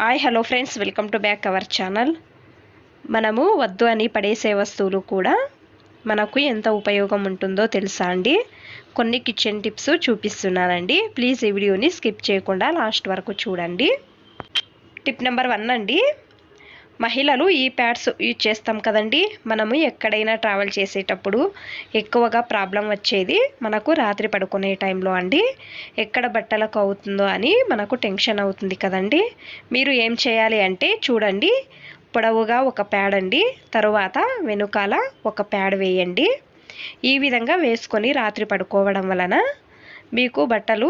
Hi hello friends welcome to back our channel మనము వద్దు అని పడేసే వస్తువులు కూడా మనకు ఎంత ఉపయోగం ఉంటుందో తెలుసా అండి? కొన్ని కిచెన్ టిప్స్ చూపిస్తున్నానండి. ప్లీజ్ ఈ వీడియోని స్కిప్ చేయకుండా లాస్ట్ వరకు చూడండి. టిప్ నెంబర్ వన్ అండి. మహిళలు ఈ ప్యాడ్స్ యూజ్ చేస్తాం కదండి. మనము ఎక్కడైనా ట్రావెల్ చేసేటప్పుడు ఎక్కువగా ప్రాబ్లం వచ్చేది మనకు రాత్రి పడుకునే టైంలో అండి. ఎక్కడ బట్టలకు అవుతుందో అని మనకు టెన్షన్ అవుతుంది కదండి. మీరు ఏం చేయాలి అంటే చూడండి. పొడవుగా ఒక ప్యాడ్ అండి. తరువాత వెనుకాల ఒక ప్యాడ్ వేయండి. ఈ విధంగా వేసుకొని రాత్రి పడుకోవడం వలన మీకు బట్టలు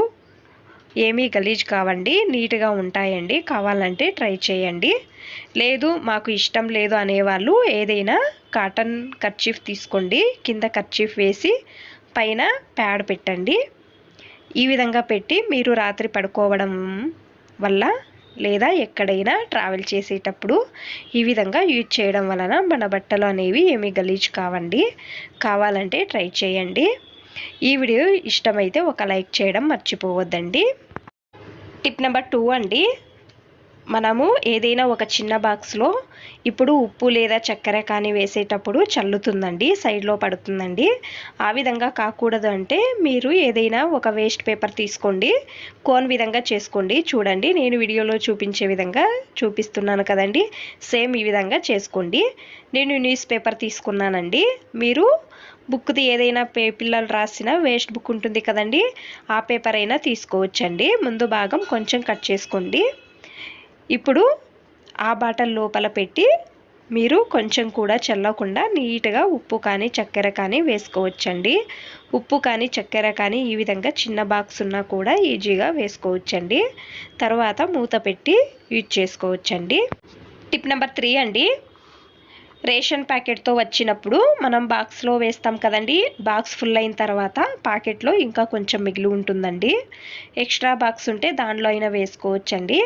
ఏమీ గలీజ్ కావండి నీట్గా ఉంటాయండి కావాలంటే ట్రై చేయండి. లేదు మాకు ఇష్టం లేదు అనేవాళ్ళు ఏదైనా కాటన్ కర్చీఫ్ తీసుకోండి కింద కర్చీఫ్ వేసి పైన ప్యాడ్ పెట్టండి. ఈ విధంగా పెట్టి మీరు రాత్రి పడుకోవడం వల్ల లేదా ఎక్కడైనా ట్రావెల్ చేసేటప్పుడు ఈ విధంగా యూజ్ చేయడం వలన మన బట్టలు అనేవి ఏమీ గలీజ్ కావండి. కావాలంటే ట్రై చేయండి. ఈ వీడియో ఇష్టమైతే ఒక లైక్ చేయడం మర్చిపోవద్దండి. టిప్ నెంబర్ టూ అండి. మనము ఏదైనా ఒక చిన్న బాక్స్లో ఇప్పుడు ఉప్పు లేదా చక్కెర కానీ వేసేటప్పుడు చల్లుతుందండి సైడ్లో పడుతుందండి. ఆ విధంగా కాకూడదు అంటే మీరు ఏదైనా ఒక వేస్ట్ పేపర్ తీసుకోండి కోన్ విధంగా చేసుకోండి. చూడండి నేను వీడియోలో చూపించే విధంగా చూపిస్తున్నాను కదండి. సేమ్ ఈ విధంగా చేసుకోండి. నేను న్యూస్ పేపర్ తీసుకున్నానండి. మీరు బుక్ది ఏదైనా పే పిల్లలు రాసిన వేస్ట్ బుక్ ఉంటుంది కదండి ఆ పేపర్ అయినా తీసుకోవచ్చండి. ముందు భాగం కొంచెం కట్ చేసుకోండి. ఇప్పుడు ఆ బాటల్ లోపల పెట్టి మీరు కొంచెం కూడా చల్లకుండా నీట్గా ఉప్పు కానీ చక్కెర కానీ వేసుకోవచ్చండి. ఉప్పు కానీ చక్కెర కానీ ఈ విధంగా చిన్న బాక్స్ ఉన్నా కూడా ఈజీగా వేసుకోవచ్చండి. తర్వాత మూత పెట్టి యూజ్ చేసుకోవచ్చండి. టిప్ నెంబర్ త్రీ అండి. రేషన్ ప్యాకెట్తో వచ్చినప్పుడు మనం బాక్స్లో వేస్తాం కదండి. బాక్స్ ఫుల్ అయిన తర్వాత ప్యాకెట్లో ఇంకా కొంచెం మిగిలి ఉంటుందండి. ఎక్స్ట్రా బాక్స్ ఉంటే దానిలో అయినా వేసుకోవచ్చండి.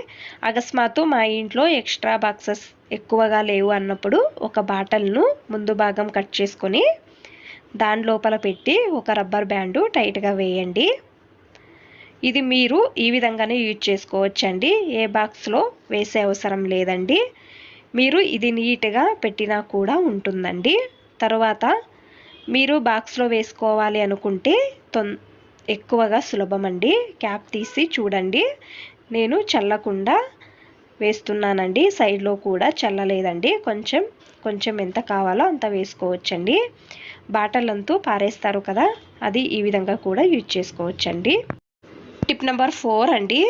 అకస్మాత్తు మా ఇంట్లో ఎక్స్ట్రా బాక్సెస్ ఎక్కువగా లేవు అన్నప్పుడు ఒక బాటల్ను ముందు భాగం కట్ చేసుకొని దాని లోపల పెట్టి ఒక రబ్బర్ బ్యాండు టైట్గా వేయండి. ఇది మీరు ఈ విధంగానే యూజ్ చేసుకోవచ్చండి. ఏ బాక్స్లో వేసే అవసరం లేదండి. మీరు ఇది నీట్గా పెట్టినా కూడా ఉంటుందండి. తర్వాత మీరు బాక్స్లో వేసుకోవాలి అనుకుంటే తొం ఎక్కువగా సులభం అండి క్యాప్ తీసి చూడండి. నేను చల్లకుండా వేస్తున్నానండి. సైడ్లో కూడా చల్లలేదండి. కొంచెం కొంచెం ఎంత కావాలో అంత వేసుకోవచ్చండి. బాటలంతూ పారేస్తారు కదా అది ఈ విధంగా కూడా యూజ్ చేసుకోవచ్చండి. టిప్ నెంబర్ ఫోర్ అండి.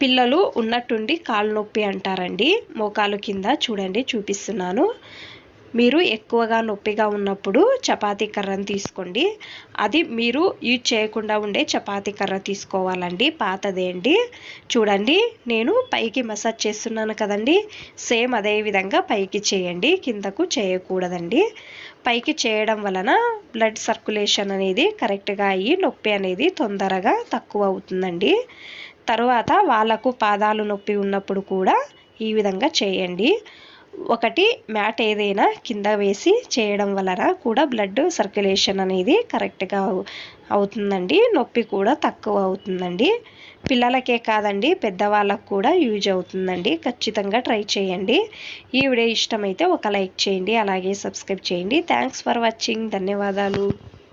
పిల్లలు ఉన్నట్టుండి కాలు నొప్పి అంటారండి. మోకాలు కింద చూడండి చూపిస్తున్నాను. మీరు ఎక్కువగా నొప్పిగా ఉన్నప్పుడు చపాతీ కర్రను తీసుకోండి. అది మీరు యూజ్ చేయకుండా ఉండే చపాతీ కర్ర తీసుకోవాలండి. పాతదే అండి. చూడండి నేను పైకి మసాజ్ చేస్తున్నాను కదండి. సేమ్ అదే విధంగా పైకి చేయండి. కిందకు చేయకూడదండి. పైకి చేయడం వలన బ్లడ్ సర్క్యులేషన్ అనేది కరెక్ట్గా అయ్యి నొప్పి అనేది తొందరగా తక్కువ అవుతుందండి. తరువాత వాళ్ళకు పాదాలు నొప్పి ఉన్నప్పుడు కూడా ఈ విధంగా చేయండి. ఒకటి మ్యాట్ ఏదైనా కింద వేసి చేయడం వలన కూడా బ్లడ్ సర్క్యులేషన్ అనేది కరెక్ట్గా అవుతుందండి. నొప్పి కూడా తక్కువ అవుతుందండి. పిల్లలకే కాదండి పెద్దవాళ్ళకు కూడా యూజ్ అవుతుందండి. ఖచ్చితంగా ట్రై చేయండి. ఈ వీడియో ఇష్టమైతే ఒక లైక్ చేయండి అలాగే సబ్స్క్రైబ్ చేయండి. Thanks for watching. ధన్యవాదాలు.